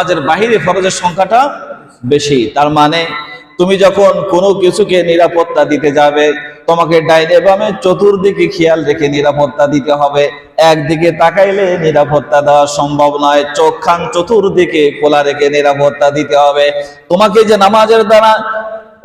নামাজের বাহিরে ফরজের সংখ্যাটা বেশি। তার মানে তুমি যখন কোনো কিছুকে নিরাপত্তা দিতে যাবে, তোমাকে ডাইনে বামে চতুর্দিকে খেয়াল রেখে নিরাপত্তা দিতে হবে। একদিকে তাকাইলে নিরাপত্তা দেওয়া সম্ভব নয়, চোখ খান চতুর্দিকে খোলা রেখে নিরাপত্তা দিতে হবে। তোমাকে যে নামাজের দ্বারা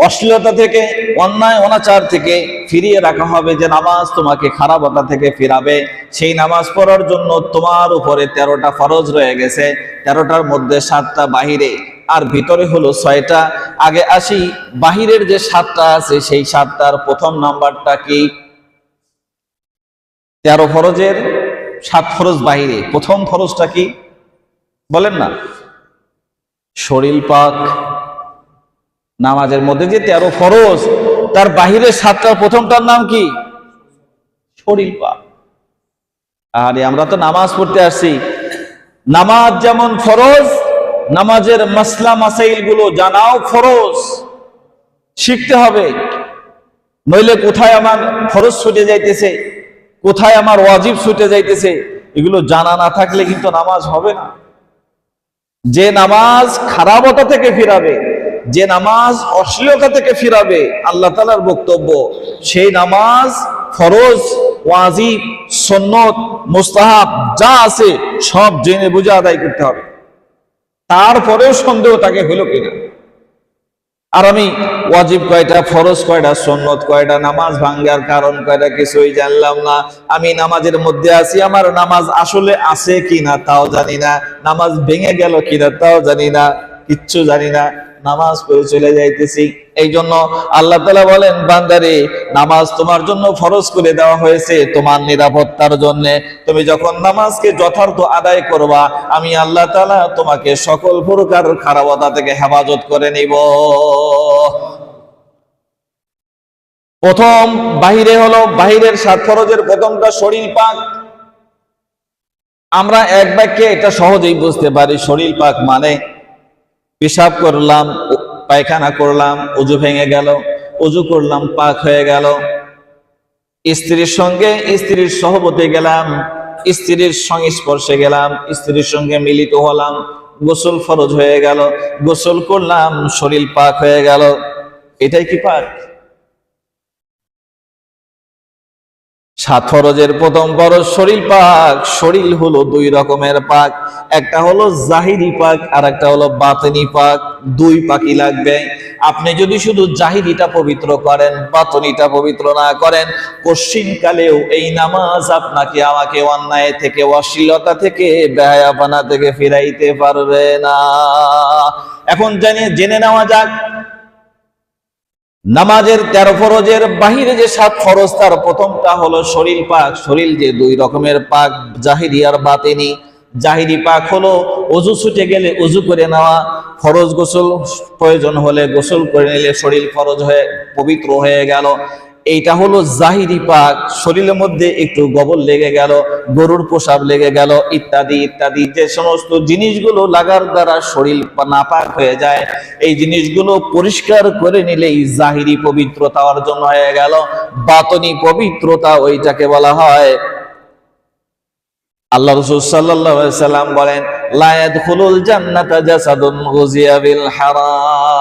অশ্লীলতা থেকে, অন্যায়, অনাচার থেকে ফিরিয়ে রাখা হবে, যে নামাজ তোমাকে খারাপতা থেকে ফিরাবে, সেই নামাজ পড়ার জন্য তোমার উপরে তেরোটা ফরজ রয়ে গেছে। তেরোটার মধ্যে সাতটা বাহিরে, আর ভিতরে হলো ছয়টা। আগে আসি, বাহিরের যে সাতটা আছে, সেই সাতটার প্রথম নাম্বারটা কি? তেরো ফরজের, সাত ফরজ বাহিরে। প্রথম ফরজটা কি? বলেন না। শরীর পাক, নামাজের মধ্যে যে তেরো ফরজ, তার বাহিরের সাতটার প্রথমটার নাম কি? শরীর পাক। আরে, আমরা তো নামাজ পড়তে আসছি। নামাজ যেমন ফরজ, নামাজের মাসলা মাসাইলগুলো জানাও ফরজ। শিখতে হবে। নইলে কোথায় আমার ফরজ ছুটে যাইতেছে, কোথায় আমার ওয়াজিব ছুটে যাইতেছে, এগুলো জানা না থাকলে কিন্তু নামাজ হবে না। যে নামাজ খারাপতা থেকে ফিরাবে, যে নামাজ অশ্লীলতা থেকে ফিরাবে, আল্লাহ তালার বক্তব্য, সেই নামাজ ফরজ, ওয়াজিব সন্নত, মুস্তাহাব, যা আছে সব জেনে বুঝে আদায় করতে হবে। তারপরেও সন্দেহ তাকে হলো কিনা? আর আমি ওয়াজিব কয়টা, ফরজ কয়টা, সন্নত কয়টা, নামাজ ভাঙ্গার কারণ কয়টা কিছুই জানলাম না। আমি নামাজের মধ্যে আছি, আমার নামাজ আসলে আছে কিনা তাও জানি না। নামাজ ভেঙে গেল কিনা তাও জানি না, কিচ্ছু জানি না। নামাজ পড়ে চলে যাইতেছি। এই জন্য আল্লাহ তালা বলেন, বান্দারে, নামাজ তোমার জন্য ফরজ করে দেওয়া হয়েছে তোমার নিরাপত্তার জন্য। তুমি যখন নামাজকে যথার্থ আদায় করবা, আমি আল্লাহ তালা তোমাকে সকল প্রকার খারাপতা থেকে হেফাজত করে নিব। প্রথম বাহিরে হলো, বাহিরের সাত ফরজের প্রথমটা শরীর পাক। আমরা এক বাক্যে এটা সহজেই বুঝতে পারি, শরীর পাক মানে পেশাব করলাম, পায়খানা করলাম, উজু ভেঙে গেল, উজু করলাম, পাক হয়ে গেল। স্ত্রীর সঙ্গে স্ত্রীর সহবতে গেলাম, স্ত্রীর সংস্পর্শে গেলাম, স্ত্রীর সঙ্গে মিলিত হলাম, গোসল ফরজ হয়ে গেল, গোসল করলাম, শরীর পাক হয়ে গেল। এটাই কি পাক? সাত প্রথম ফরজ শরীর পাক, শরীর হলো দুই রকমের পাক। একটা হলো জাহিরি পাক আর একটা হলো বাতনি পাক। দুই পাকি লাগবে। আপনি যদি শুধু জাহিরিটা পবিত্র করেন, বাতনিটা পবিত্র না করেন কশ্চিন কালেও এই নামাজ আপনাকে আমাকে অন্যায় থেকে, অশ্লীলতা থেকে ব্যয়াপানা থেকে ফিরাইতে পারবে না। এখন জানি জেনে নেওয়া যাক নামাজের তেরো ফরজের বাহিরে যে সাত ফরজ, তার প্রথমটা হলো শরীর পাক। শরীর যে দুই রকমের পাক, জাহিরি আর বাতেনি। জাহিরি পাক হলো অজু ছুটে গেলে অজু করে নেওয়া। ফরজ গোসল প্রয়োজন হলে গোসল করে নিলে শরীর ফরজ হয়ে, পবিত্র হয়ে গেল। এইটা হলো জাহিরি পাক। শরীরের মধ্যে একটু গোবর লেগে গেল, গরুর পোশাব লেগে গেল, ইত্যাদি ইত্যাদি। যে সমস্ত জিনিসগুলো লাগার দ্বারা শরীর নাপাক হয়ে যায়, এই জিনিসগুলো পরিষ্কার করে নিলেই জাহিরি পবিত্রতা অর্জন হয়ে গেল। বাতনি পবিত্রতা ওইটাকে বলা হয়। আল্লাহ রসুল আলাইহি সাল্লাম বলেন, লা ইয়াদখুলুল জান্নাতা জাসাদুন হারাম।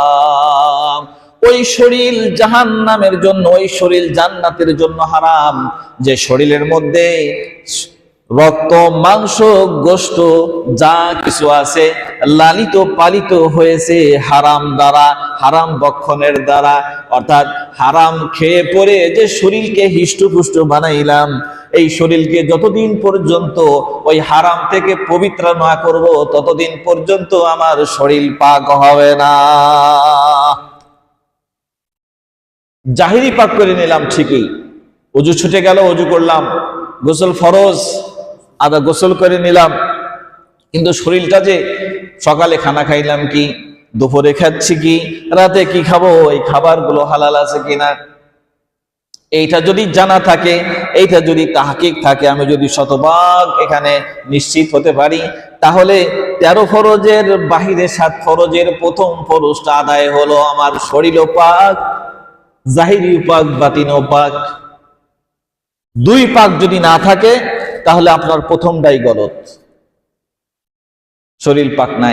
ওই শরীর জাহান্নামের জন্য, ওই শরীর জান্নাতের জন্য হারাম। যে শরীরের মধ্যে রক্ত, মাংস গোস্ত যা কিছু আছে, লালিত পালিত হয়েছে হারাম দ্বারা, হারাম বক্ষণের দ্বারা, অর্থাৎ হারাম খেয়ে পরে যে শরীরকে হিষ্টপুষ্ট বানাইলাম, এই শরীরকে যতদিন পর্যন্ত ওই হারাম থেকে পবিত্র না করব, ততদিন পর্যন্ত আমার শরীর পাক হবে না। জাহিরি পাক করে নিলাম ঠিকই। অজু ছুটে গেল, অজু করলাম। গোসল ফরজ, আদা গোসল করে নিলাম। কিন্তু শরীরটা যে সকালে খানা খাইলাম কি, দুপুরে খাচ্ছি কি, রাতে কি খাব, এই খাবারগুলো হালাল আছে কিনা? এইটা যদি জানা থাকে, এইটা যদি তাহাকিক থাকে, আমি যদি শতভাগ এখানে নিশ্চিত হতে পারি, তাহলে তেরো ফরজের বাহিরে সাত ফরজের প্রথম ফরজটা আদায় হলো আমার শরীর পাক। জাহিরি পাক বাতিন পাক। দুই পাক যদি না থাকে, তাহলে আপনার প্রথমটাই গলত। শরীর পাক নাই।